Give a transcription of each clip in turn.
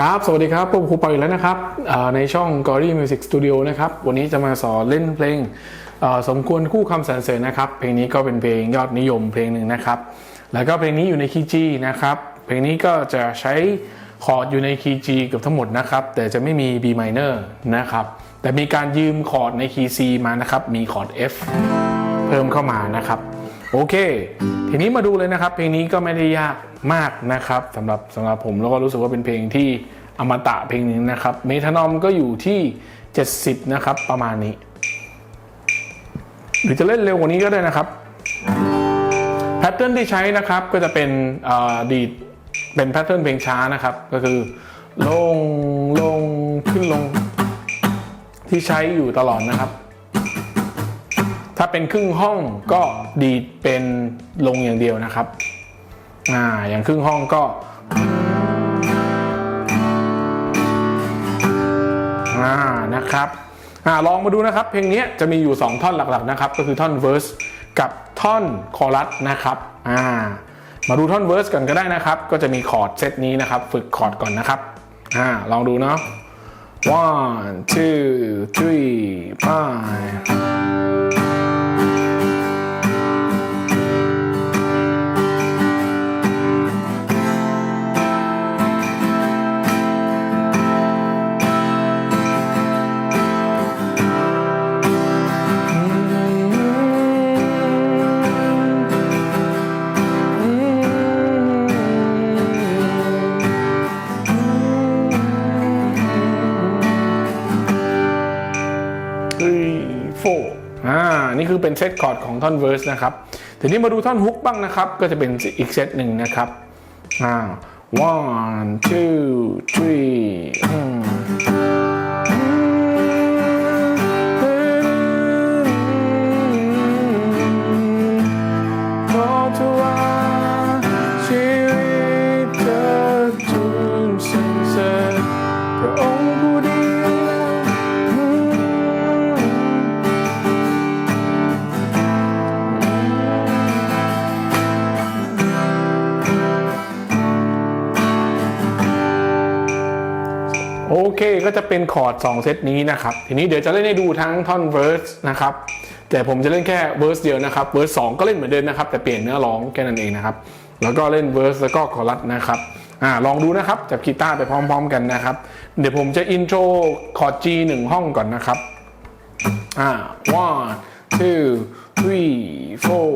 ครับ สวัสดีครับผมครูปอยอีกแล้วนะครับในช่อง g o r y Music Studio นะครับ วันนี้จะมาสอนเล่นเพลงสมควรคู่คำสรรเสริญนะครับ เพลงนี้ก็เป็นเพลงยอดนิยมเพลงหนึ่งนะครับ แล้วก็เพลงนี้อยู่ในคีย์ G นะครับ เพลงนี้ก็จะใช้คอร์ดอยู่ในคีย์ G เกือบทั้งหมดนะครับ แต่จะไม่มี B minor นะครับ แต่มีการยืมคอร์ดในคีย์ C มานะครับ มีคอร์ด F เพิ่มเข้ามานะครับ โอเค ทีนี้มาดูเลยนะครับ เพลงนี้ก็ไม่ได้ยากมากนะครับสำหรับสำหรับผมแล้วก็รู้สึกว่าเป็นเพลงที่อมตะเพลงหนึงนะครับเมทานอมก็อยู่ที่ 70 นะครับประมาณนี้ หรือจะเล่นเร็วกว่านี้ก็ได้นะครับแพทเทิร์นที่ใช้นะครับก็จะเป็นดีดเป็นแพทเทิร์นเพลงช้านะครับ ก็คือลงลงขึ้นลงที่ใช้อยู่ตลอดนะครับ ถ้าเป็นครึ่งห้องก็ดีดเป็นลงอย่างเดียวนะครับอ่าอย่างครึ่งห้องก็อ่านะครับอ่าลองมาดูนะครับ เพลงนี้จะมีอยู่ 2 ท่อนหลักๆนะครับ ก็คือท่อนเว r ร์สกับท่อนคอรัสนะครับอ่ามาดูท่อนเว r ร์สกันก็ได้นะครับ ก็จะมีคอร์ดเซตนี้นะครับ ฝึกคอร์ดก่อนนะครับอ่าลองดูเนาะ one two three five อ่านี่คือเป็นเซตคอร์ดของท่อนเวอร์สนะครับทีนี้มาดูท่อนฮุกบ้างนะครับ ก็จะเป็นอีกเซตหนึ่งนะครับอ่า one two three โอเคก็จะเป็นคอร์ด2เซตนี้นะครับ ทีนี้เดี๋ยวจะเล่นให้ดูทั้งท่อนเว r ร์สนะครับแต่ผมจะเล่นแค่เว r ร์สเดียวนะครับเว r ร์สสก็เล่นเหมือนเดิมนะครับ แต่เปลี่ยนเนื้อร้องแค่นั้นเองนะครับแล้วก็เล่นเว r ร์สแล้วก็คอรัสนะครับอ่าลองดูนะครับจับกีตาร์ไปพร้อม ๆ กันนะครับ เดี๋ยวผมจะอินโทรคอร์ด G หนึ่งห้องก่อนนะครับอ่า one two three four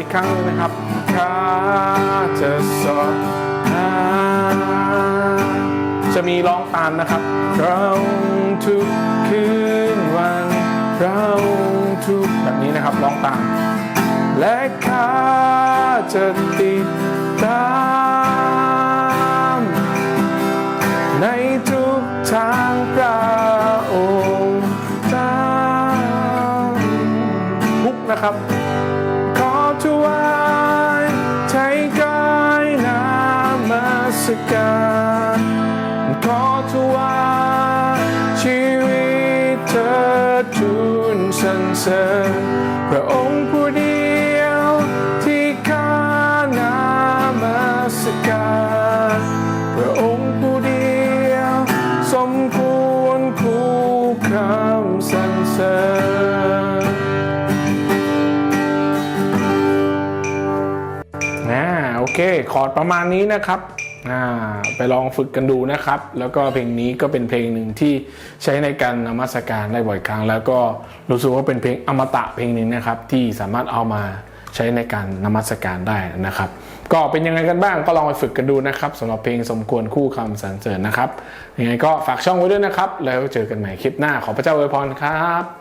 อีกครั้งนึงนะครับข้าจะสอบหาจะมีร้องตามนะครับ เราทุกคืนวัน เราทุกแบบนี้นะครับร้องตาม และข้าจะติดตามในทุกทางพระองค์ตามมุกนะครับ ถวายใช้กายนามาสการขอถวายชีวิตเธอทูลสรรเสริญพระองค์ เคคอร์ดประมาณนี้นะครับไปลองฝึกกันดูนะครับ แล้วก็เพลงนี้ก็เป็นเพลงหนึ่งที่ใช้ในการนมัสการได้บ่อยครั้ง แล้วก็รู้สึกว่าเป็นเพลงอมตะเพลงหนึ่งนะครับ ที่สามารถเอามาใช้ในการนมัสการได้นะครับ ก็เป็นยังไงกันบ้างก็ลองไปฝึกกันดูนะครับสำหรับเพลงสมควรคู่คำสรรเสริญนะครับยังไงก็ฝากช่องไว้ด้วยนะครับ แล้วเจอกันใหม่คลิปหน้าขอพระเจ้าอวยพรครับ